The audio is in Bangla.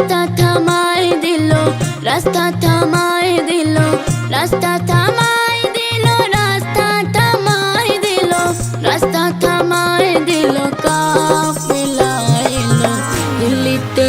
রাস্তা থামায় দিল, রাস্তা থামায় দিল, রাস্তা থামায় দিল, রাস্তা থামায় দিল, রাস্তা থামায় দিল কাফেলা এলো দিল্লিতে